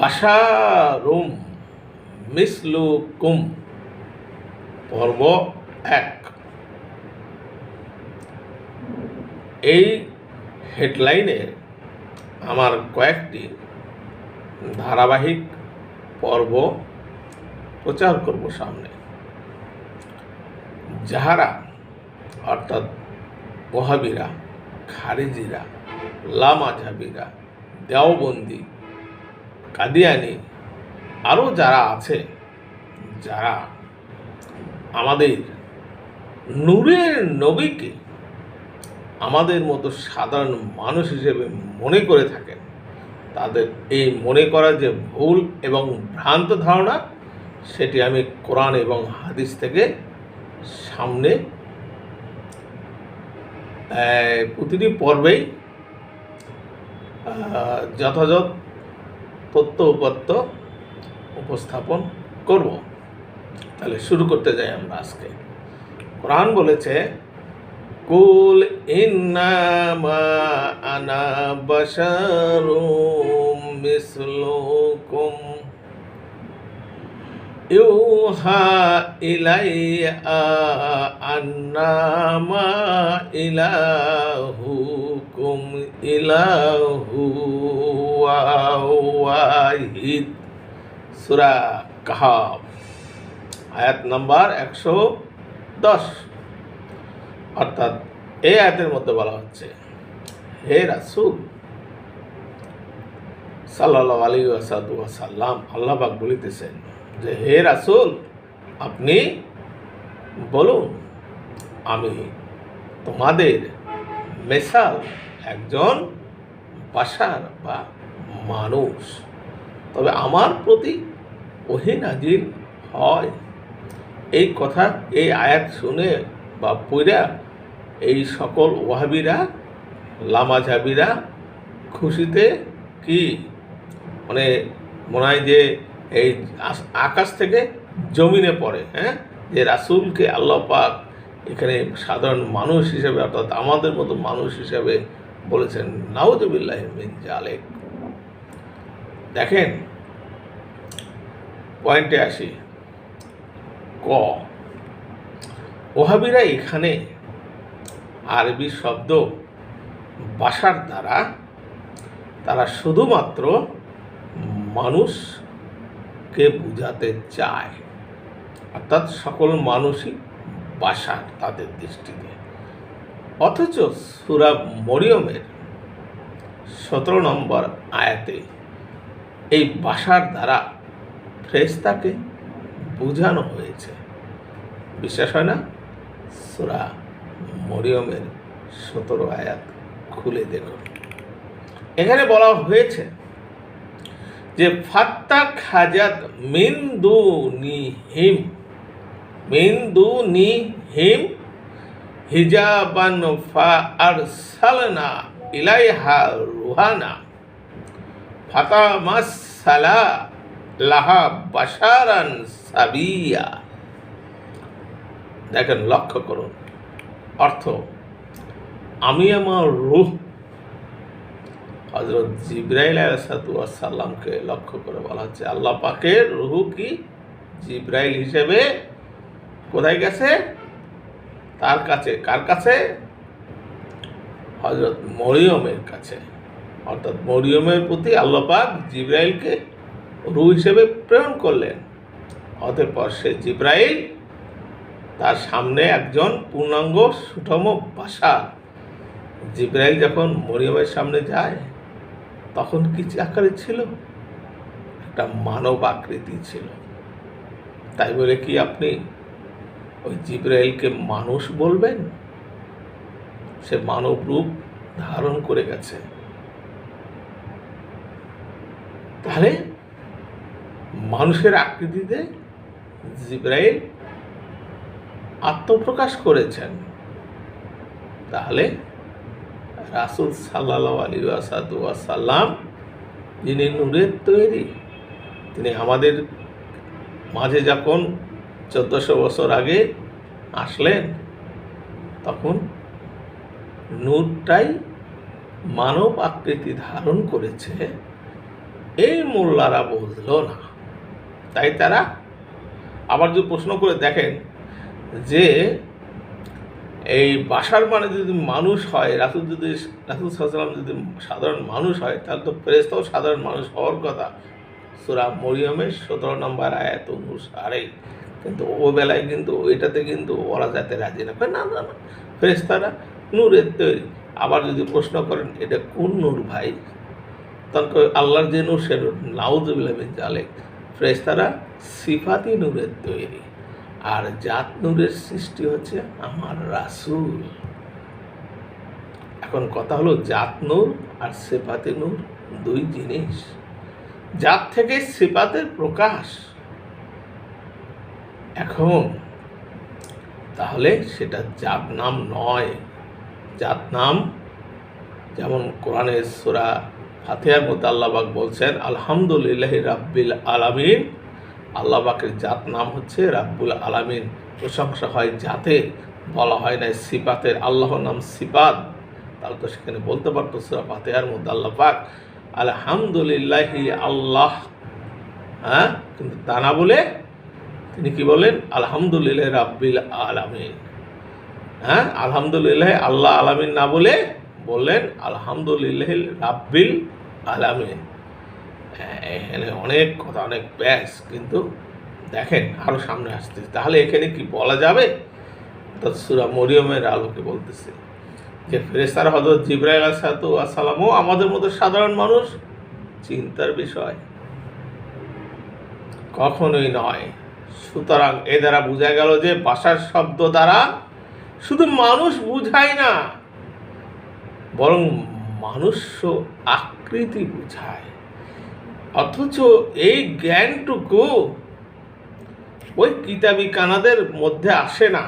বাসারুম মিসলু কুম পর্ব এক এই হেডলাইনে আমার কয়েকটি ধারাবাহিক পর্ব প্রচার করব সামনে। যাহারা, অর্থাৎ ওহাবিরা খারিজিরা, লামাঝাবিরা, দেওবন্দি কাদিয়ানি আরও যারা আছে, যারা আমাদের নূরের নবীকে আমাদের মতো সাধারণ মানুষ হিসেবে মনে করে থাকেন, তাদের এই মনে করা যে ভুল এবং ভ্রান্ত ধারণা, সেটি আমি কোরআন এবং হাদিস থেকে সামনে প্রতিটি পর্বেই যথাযথ উপাত্ত উপস্থাপন করব। তাহলে শুরু করতে যাই আমরা আজকে। কোরআন বলেছে, কুল ইন্নামা আনা বাশারুম মিসলুকুম ইউহা ইলাইয়া আন্নামা ইলাহুকুম ইলাহু ওয়াহিদ। সূরা কাহাফ, আয়াত নাম্বার একশো দশ। অর্থাৎ এই আয়াতের মধ্যে বলা হচ্ছে, হে রাসূল সাল্লাহ আলী আসাদু সাল্লাম আল্লাহ পাক বলিতেছেন যে, হে রাসূল, আপনি বলুন, আমি তোমাদের মেসাল একজন বাসার বা মানুষ। তবে আমার প্রতি ওহি হয়। এই কথা, এই আয়াত শুনে বা পইরা এই সকল ওয়াহাবিরা লামাঝাবিরা খুশিতে কি? মানে মনে হয় যে এই আকাশ থেকে জমিনে পড়ে হ্যাঁ? যে রাসূলকে আল্লাহ পাক এখানে সাধারণ মানুষ হিসেবে অর্থাৎ আমাদের মতো মানুষ হিসেবে বলেছেন নাউজুবিল্লাহ মিন জালেক দেখেন, পয়েন্টে আসি। ক, ওহাবিরা এখানে আরবি শব্দ বাসার দ্বারা তারা শুধুমাত্র মানুষকে বুঝাতে চায়। অর্থাৎ সকল মানুষই বাসার তাদের দৃষ্টিতে অথচ সুরা মরিয়মের সতেরো নম্বর আয়াতে এই বাসার দ্বারা ফ্রেস্তাকে বোঝানো হয়েছে। বিশ্বাস হয় না? সুরা মরিয়মের সতেরো আয়াত খুলে দেখুন। এখানে বলা হয়েছে যে ফাত্তা খাজাত মিন্দু নিহিম মিন্দু নিহিম হিজাবান ফা আর সালনা ইলাইহা রুহানা ফাতা মাসালা লাহা বাসারান সাবিয়া। দেখেন, লক্ষ্য করুন। অর্থ, আমি আমার রূহ হজরত জিব্রাইল সাল্লামকে লক্ষ্য করে বলা হচ্ছে, আল্লাহ পাকের রুহু কি? জিব্রাইল হিসেবে কোথায় গেছে? তার কাছে, কার কাছে? হজরত মরিয়মের কাছে। অর্থাৎ মরিয়মের প্রতি আল্লাহ পাক জিব্রাইলকে রু হিসেবে প্রেরণ করলেন। অতঃপর সে জিব্রাইল তার সামনে একজন পূর্ণাঙ্গ সুঠম বাসা জিব্রাইল যখন মরিয়মের সামনে যায় তখন কি আকারে ছিল? একটা মানব আকৃতি ছিল। তাই বলে কি আপনি ওই জিব্রাইলকে মানুষ বলবেন? সে মানব রূপ ধারণ করে গেছে। তাহলে মানুষের আকৃতিতে জিব্রাইল আত্মপ্রকাশ করেছেন। তাহলে রাসুল সাল্লাহ আলী সাল্লাম, যিনি নূরের তৈরি, তিনি আমাদের মাঝে যখন চোদ্দশো বছর আগে আসলেন, তখন নূরটাই মানব আকৃতি ধারণ করেছে। এই মোল্লারা বুঝলো না। তাই তারা আবার যদি প্রশ্ন করে দেখেন যে এই বাসার মানে যদি মানুষ হয় রাসুল যদি রাসুল সাল্লাম যদি সাধারণ মানুষ হয় তাহলে তো ফেরেস্তাও সাধারণ মানুষ হওয়ার কথা। সুরা মরিয়মের সতেরো নম্বর আয়াত অনুসারে। কিন্তু ও বেলায় কিন্তু ওইটাতে কিন্তু ওরা যাতে রাজি না কয়, না না না ফেরেস্তারা নূরের তৈরি। আবার যদি প্রশ্ন করেন এটা কোন নূর ভাই? কয়, আল্লাহর যে নূর সে নূর। নাউজুবিল্লামিন জালে ফেরেস্তারা সিফাতি নূরের তৈরি। আর জাত নূরের সৃষ্টি হচ্ছে আমার রাসূল। এখন কথা হলো জাত নূর আর সেপাতে নূর, দুই জিনিস। জাত থেকে সেপাতের প্রকাশ। এখন তাহলে সেটা জাত নাম নয়। জাত নাম যেমন কোরআনের সোরা ফাতিহার মধ্যে আল্লাহবাক বলছেন, আলহামদুলিল্লাহ রাব্বিল আলামিন। আল্লাহবাকের জাত নাম হচ্ছে রাব্বুল আলামিন। প্রশংসা হয় জাতে, বলা হয় না সিপাতের আল্লাহর নাম সিপাত তাহলে তো সেখানে বলতে পারতো সুরা ফাতিহার মধ্যে আল্লাহ পাক, আলহামদুলিল্লাহি আল্লাহ। হ্যাঁ? কিন্তু তা না বলে তিনি কি বলেন আলহামদুলিল্লাহ রাব্বিল আলামিন। হ্যাঁ? আলহামদুলিল্লাহ আল্লাহ আলামিন না বলে বললেন, আলহামদুলিল্লাহ রাব্বিল আলামিন। এখানে অনেক কথা, অনেক ব্যাস, কিন্তু দেখেন আরও সামনে আসতেছে তাহলে এখানে কি বলা যাবে? সুরা মরিয়মের আলোকে বলতেছে যে ফেরেস্তার হজরত জিব্রাইল আসাতু আসসালামও আমাদের মতো সাধারণ মানুষ? চিন্তার বিষয়। কখনোই নয়। সুতরাং এ দ্বারা বোঝা গেল যে ভাষার শব্দ দ্বারা শুধু মানুষ বুঝায় না, বরং মানুষ আকৃতি বুঝায়। অথচ এই জ্ঞানটুকু ওই কিতাবি কানাদের মধ্যে আসে না।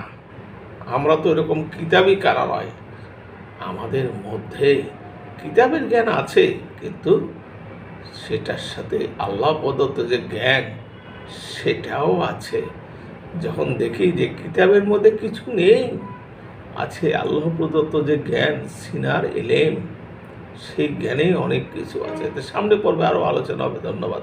আমরা তো এরকম কিতাবি কানা নয় আমাদের মধ্যে কিতাবের জ্ঞান আছে, কিন্তু সেটার সাথে আল্লাহ প্রদত্ত যে জ্ঞান, সেটাও আছে। যখন দেখি যে কিতাবের মধ্যে কিছু নেই, আছে আল্লাহ প্রদত্ত যে জ্ঞান, সিনার এলেম। সেই জ্ঞানেই অনেক কিছু আছে। এতে সামনে পর্বে আরও আলোচনা হবে। ধন্যবাদ।